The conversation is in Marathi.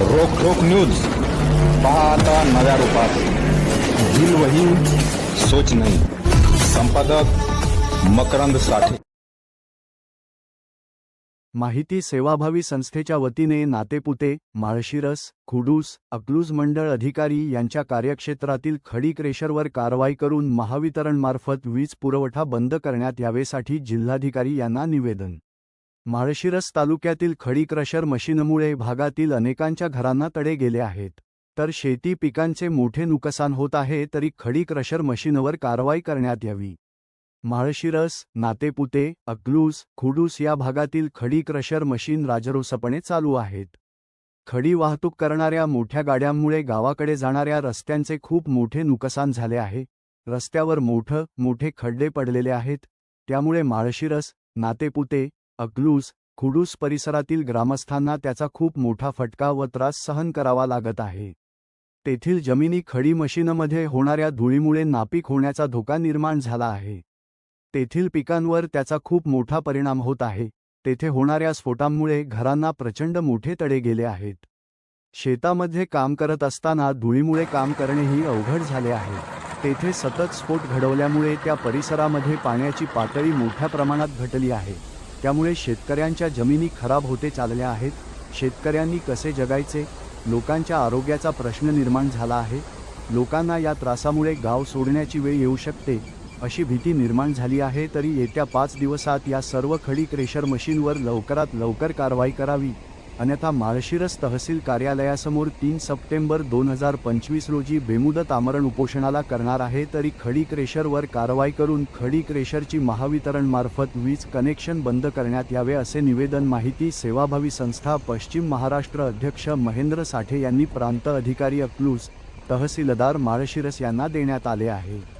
रोख रोख न्यूज. पहा आता नव्या रूपात. दिल वही सोच नाही. संपादक मकरंद साठे. माहिती सेवाभावी संस्थेच्या वतीने नातेपुते माळशिरस खुडूस अकलूज मंडळ अधिकारी यांच्या कार्यक्षेत्रातील खडी क्रेशरवर कारवाई करून महावितरणमार्फत वीज पुरवठा बंद करण्यात यावेसाठी जिल्हाधिकारी यांना निवेदन. माळशिरस तालुक्यातील खडी क्रशर मशीनमुळे भागातील अनेकांच्या घरांना तडे गेले आहेत. तर शेती पिकांचे मोठे नुकसान होत आहे तरी खडी क्रशर मशीनवर कारवाई करण्यात यावी. माळशिरस नातेपुते अकलूस खुडूस या भागातील खडी क्रशर मशीन राजरोसपणे चालू आहेत. खडी वाहतूक करणाऱ्या मोठ्या गाड्यांमुळे गावाकडे जाणाऱ्या रस्त्यांचे खूप मोठे नुकसान झाले आहे. रस्त्यावर मोठं मोठे खड्डे पडलेले आहेत. त्यामुळे माळशिरस नातेपुते अकलूस खुडूस परिसरातील ग्रामस्थांना त्याचा खूप मोठा फटका व त्रास सहन करावा लागत आहे. तेथील जमिनी खडी मशीनमध्ये होणाऱ्या धुळीमुळे नापीक होण्याचा धोका निर्माण झाला आहे. तेथील पिकांवर त्याचा खूप मोठा परिणाम होत आहे. तेथे होणाऱ्या स्फोटांमुळे घरांना प्रचंड मोठे तडे गेले आहेत. शेतामध्ये काम करत असताना धुळीमुळे काम करणेही अवघड झाले आहे. तेथे सतत स्फोट घडवल्यामुळे त्या परिसरामध्ये पाण्याची पातळी मोठ्या प्रमाणात घटली आहे. त्यामुळे शेतकऱ्यांच्या जमिनी खराब होते चालल्या आहेत. शेतकऱ्यांनी कसे जगायचे? लोकांच्या आरोग्याचा प्रश्न निर्माण झाला आहे. लोकांना या त्रासामुळे गाव सोडण्याची वेळ येऊ शकते अशी भीती निर्माण झाली आहे तरी येत्या पाच दिवसात या सर्व खडी क्रेशर मशीनवर लवकरात लवकर कारवाई करावी. अन्यथा माळशिरस तहसील कार्यालयासमोर तीन सप्टेंबर दोन हजार पंचवीस रोजी बेमुदत आमरण उपोषणाला करणार आहे तरी खडी क्रेशरवर कारवाई करून खडी क्रेशरची महावितरणमार्फत वीज कनेक्शन बंद करण्यात यावे असे निवेदन माहिती सेवाभावी संस्था पश्चिम महाराष्ट्र अध्यक्ष महेंद्र साठे यांनी प्रांत अधिकारी अकलूज तहसीलदार माळशिरस यांना देण्यात आले आहे.